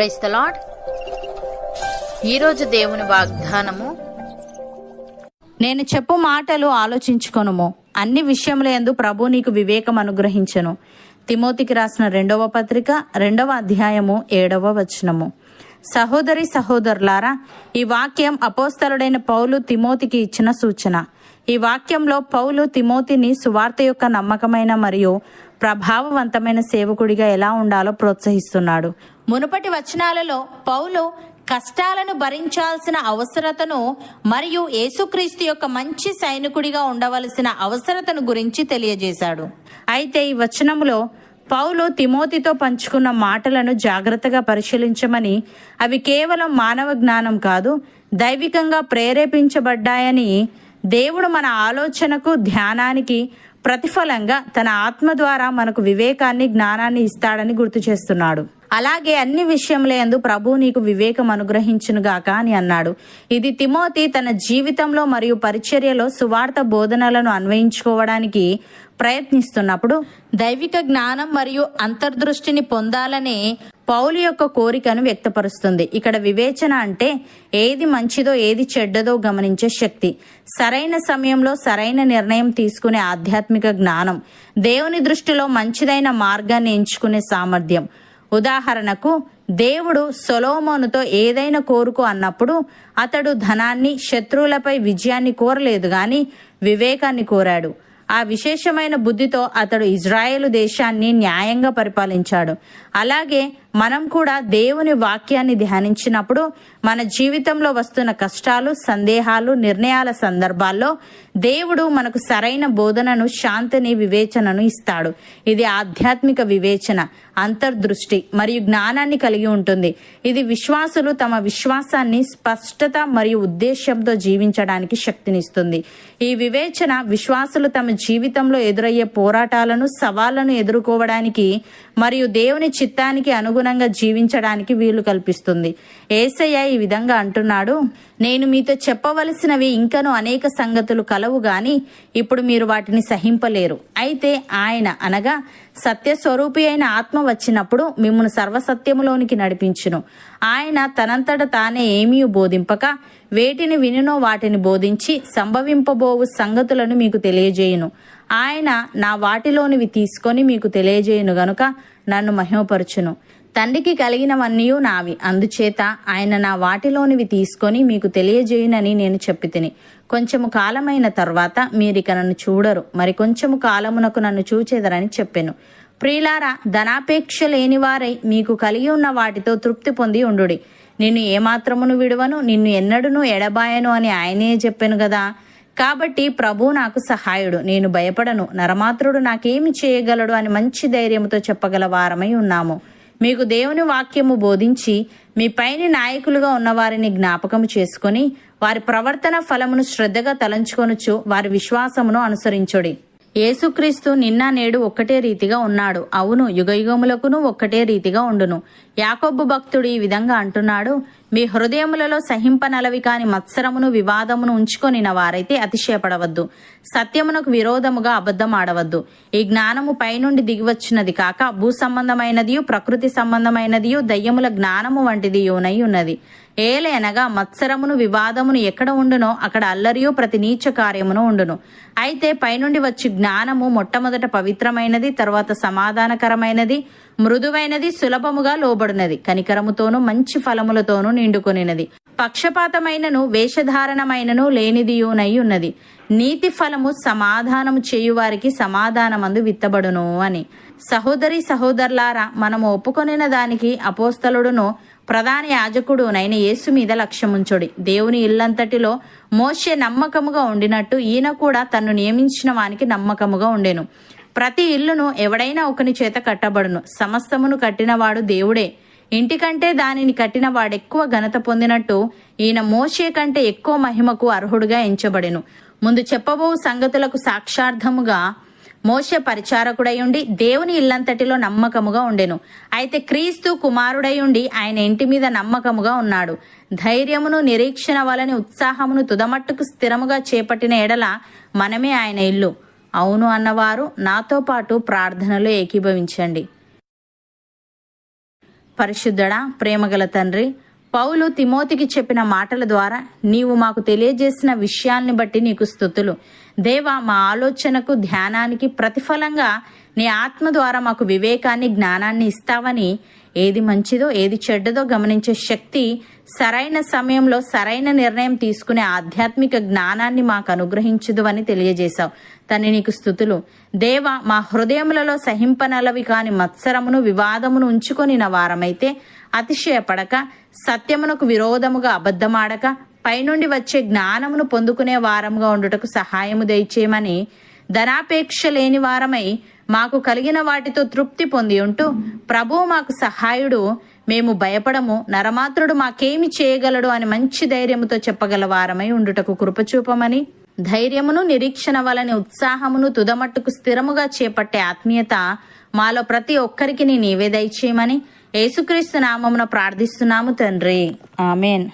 Price the lord ఈరోజు దేవుని వాగ్దానము నేను చెప్పు మాటలు ఆలోచించుకొనుము. అన్ని విషయముల ఎందు ప్రభు నీకు వివేకం అనుగ్రహించను. తిమోతికి రాసిన రెండవ పత్రిక రెండవ అధ్యాయము ఏడవ వచనము. సహోదరి సహోదరులారా ఈ వాక్యం అపోస్తలుడైన పౌలు తిమోతికి ఇచ్చిన సూచన. ఈ వాక్యంలో పౌలు తిమోతిని సువార్త యొక్క నమ్మకమైన మరియు ప్రభావవంతమైన సేవకుడిగా ఎలా ఉండాలో ప్రోత్సహిస్తున్నాడు. మునుపటి వచనాలలో పౌలు కష్టాలను భరించాల్సిన అవసరతను మరియు యేసుక్రీస్తు యొక్క మంచి సైనికుడిగా ఉండవలసిన అవసరతను గురించి తెలియజేశాడు. అయితే ఈ వచనంలో పౌలు తిమోతితో పంచుకున్న మాటలను జాగ్రత్తగా పరిశీలించమని అవి కేవలం మానవ జ్ఞానం కాదు దైవికంగా ప్రేరేపించబడ్డాయని దేవుడు మన ఆలోచనకు ధ్యానానికి ప్రతిఫలంగా తన ఆత్మ ద్వారా మనకు వివేకాన్ని జ్ఞానాన్ని ఇస్తాడని గుర్తు చేస్తున్నాడు. అలాగే అన్ని విషయంలో ప్రభు నీకు వివేకం అనుగ్రహించునుగాక అని అన్నాడు. ఇది తిమోతి తన జీవితంలో మరియు పరిచర్యలో సువార్త బోధనలను అన్వయించుకోవడానికి ప్రయత్నిస్తున్నప్పుడు దైవిక జ్ఞానం మరియు అంతర్దృష్టిని పొందాలనే పౌలు యొక్క కోరికను వ్యక్తపరుస్తుంది. ఇక్కడ వివేచన అంటే ఏది మంచిదో ఏది చెడ్డదో గమనించే శక్తి. సరైన సమయంలో సరైన నిర్ణయం తీసుకునే ఆధ్యాత్మిక జ్ఞానం. దేవుని దృష్టిలో మంచిదైన మార్గాన్ని ఎంచుకునే సామర్థ్యం. ఉదాహరణకు దేవుడు సొలోమోనుతో ఏదైనా కోరుకో అన్నప్పుడు అతడు ధనాన్ని శత్రువులపై విజయాన్ని కోరలేదు గాని వివేకాన్ని కోరాడు. ఆ విశేషమైన బుద్ధితో అతడు ఇజ్రాయేలు దేశాన్ని న్యాయంగా పరిపాలించాడు. అలాగే మనం కూడా దేవుని వాక్యాన్ని ధ్యానించినప్పుడు మన జీవితంలో వస్తున్న కష్టాలు సందేహాలు నిర్ణయాల సందర్భాల్లో దేవుడు మనకు సరైన బోధనను శాంతిని వివేచనను ఇస్తాడు. ఇది ఆధ్యాత్మిక వివేచన అంతర్దృష్టి మరియు జ్ఞానాన్ని కలిగి ఉంటుంది. ఇది విశ్వాసులు తమ విశ్వాసాన్ని స్పష్టత మరియు ఉద్దేశంతో జీవించడానికి శక్తినిస్తుంది. ఈ వివేచన విశ్వాసులు తమ జీవితంలో ఎదురయ్యే పోరాటాలను సవాళ్ళను ఎదుర్కోవడానికి మరియు దేవుని చిత్తానికి అనుగుణంగా జీవించడానికి వీలు కల్పిస్తుంది. ఏసయ్య ఈ విధంగా అంటున్నాడు నేను మీతో చెప్పవలసినవి ఇంకను అనేక సంగతులు కలవు గాని ఇప్పుడు మీరు వాటిని సహింపలేరు. అయితే ఆయన అనగా సత్యస్వరూపి అయిన ఆత్మ వచ్చినప్పుడు మిమ్మల్ని సర్వసత్యములోనికి నడిపించును. ఆయన తనంతట తానే ఏమీ బోధింపక వేటిని వినునో వాటిని బోధించి సంభవింపబోవు సంగతులను మీకు తెలియజేయును. ఆయన నా వాటిలోనివి తీసుకొని మీకు తెలియజేయును గనుక నన్ను మహిమపరచును. తండ్రికి కలిగినవన్నీ నావి. అందుచేత ఆయన నా వాటిలోనివి తీసుకొని మీకు తెలియజేయునని నేను చెప్పి తిని కొంచెము కాలమైన తర్వాత మీరిక నన్ను చూడరు. మరి కొంచెము కాలమునకు నన్ను చూచేదరని చెప్పాను. ప్రియులారా ధనాపేక్ష లేనివారై మీకు కలిగి ఉన్న వాటితో తృప్తి పొంది ఉండుడి. నిన్ను ఏమాత్రమును విడువను నిన్ను ఎన్నడూను ఎడబాయను అని ఆయనే చెప్పాను కదా కాబట్టి ప్రభు నాకు సహాయుడు. నేను భయపడను. నరమాత్రుడు నాకేమి చేయగలడు అని మంచి ధైర్యంతో చెప్పగల వారమై ఉన్నాము. మీకు దేవుని వాక్యము బోధించి మీ పైన నాయకులుగా ఉన్నవారిని జ్ఞాపకము చేసుకొని వారి ప్రవర్తన ఫలమును శ్రద్ధగా తలంచుకొనుచు వారి విశ్వాసమును అనుసరించుడి. యేసుక్రీస్తు నిన్న నేడు ఒక్కటే రీతిగా ఉన్నాడు. అవును యుగయుగములకును ఒక్కటే రీతిగా ఉండును. యాకొబ్బు భక్తుడు ఈ విధంగా అంటున్నాడు మీ హృదయములలో సహింపనలవి కాని మత్సరమును వివాదమును ఉంచుకొనిన వారైతే అతిశయపడవద్దు. సత్యమునకు విరోధముగా అబద్ధం ఆడవద్దు ఈ జ్ఞానము పైనుండి దిగివచ్చినది కాక భూ సంబంధమైనదియు ప్రకృతి సంబంధమైనదియు దయ్యముల జ్ఞానము వంటిది యునై ఉన్నది ఏలయనగా మత్సరమును వివాదమును ఎక్కడ ఉండునో అక్కడ అల్లరియు ప్రతి నీచ కార్యమును ఉండును. అయితే పైనుండి వచ్చి జ్ఞానము మొట్టమొదట పవిత్రమైనది తర్వాత సమాధానకరమైనది మృదువైనది సులభముగా లోబడినది. కనికరముతోనూ మంచి ఫలములతోనూ నిండుకొనినది. పక్షపాతమైనను వేషధారణమైనను లేనిదియునై ఉన్నది నీతి ఫలము సమాధానము చేయువారికి సమాధానమందు విత్తబడును అని. సహోదరి సహోదరులారా మనము ఒప్పుకొనిన దానికి అపోస్తలుడును ప్రధాన యాజకుడు నైన యేసు మీద లక్ష్యముంచుడి. దేవుని ఇల్లంతటిలో మోషే నమ్మకముగా ఉండినట్టు ఈయన కూడా తన్ను నియమించిన వానికి నమ్మకముగా ఉండెను. ప్రతి ఇల్లును ఎవడైనా ఒకని చేత కట్టబడును. సమస్తమును కట్టినవాడు దేవుడే. ఇంటికంటే దానిని కట్టిన వాడెక్కువ ఘనత పొందినట్టు ఈయన మోషే కంటే ఎక్కువ మహిమకు అర్హుడుగా ఎంచబడెను. ముందు చెప్పబో సంగతులకు సాక్షార్థముగా మోషే పరిచారకుడై ఉండి దేవుని ఇల్లంతటిలో నమ్మకముగా ఉండెను. అయితే క్రీస్తు కుమారుడై ఉండి ఆయన ఇంటి మీద నమ్మకముగా ఉన్నాడు. ధైర్యమును నిరీక్షణ వలని ఉత్సాహమును తుదమట్టుకు స్థిరముగా చేపట్టిన ఎడల మనమే ఆయన ఇల్లు. అవును అన్నవారు నాతో పాటు ప్రార్థనలో ఏకీభవించండి. పరిశుద్ధుడా ప్రేమగల తండ్రి పౌలు తిమోతికి చెప్పిన మాటల ద్వారా నీవు మాకు తెలియజేసిన విషయాల్ని బట్టి నీకు స్థుతులు. దేవా మా ఆలోచనకు ధ్యానానికి ప్రతిఫలంగా నీ ఆత్మ ద్వారా మాకు వివేకాన్ని జ్ఞానాన్ని ఇస్తావని ఏది మంచిదో ఏది చెడ్డదో గమనించే శక్తి సరైన సమయంలో సరైన నిర్ణయం తీసుకునే ఆధ్యాత్మిక జ్ఞానాన్ని మాకు అనుగ్రహించదు అని తెలియజేశావు. తన్ని నీకు స్థుతులు. దేవ మా హృదయములలో సహింపనలవి కాని మత్సరమును వివాదమును ఉంచుకొని నా వారమైతే అతిశయపడక సత్యమునకు విరోధముగా అబద్ధమాడక పైనుండి వచ్చే జ్ఞానమును పొందుకునే వారముగా ఉండుటకు సహాయము దయచేయమని ధనాపేక్ష లేని వారమై మాకు కలిగిన వాటితో తృప్తి పొంది ఉంటూ ప్రభువు మాకు సహాయుడు మేము భయపడము నరమాత్రుడు మాకేమి చేయగలడు అని మంచి ధైర్యముతో చెప్పగల వారమై ఉండుటకు కృపచూపమని ధైర్యమును నిరీక్షణ వలని ఉత్సాహమును తుదమట్టుకు స్థిరముగా చేపట్టే ఆత్మీయత మాలో ప్రతి ఒక్కరికి నీ నీవే దయచేయమని యేసుక్రీస్తు నామమున ప్రార్థిస్తున్నాము తండ్రి. ఆమెన్.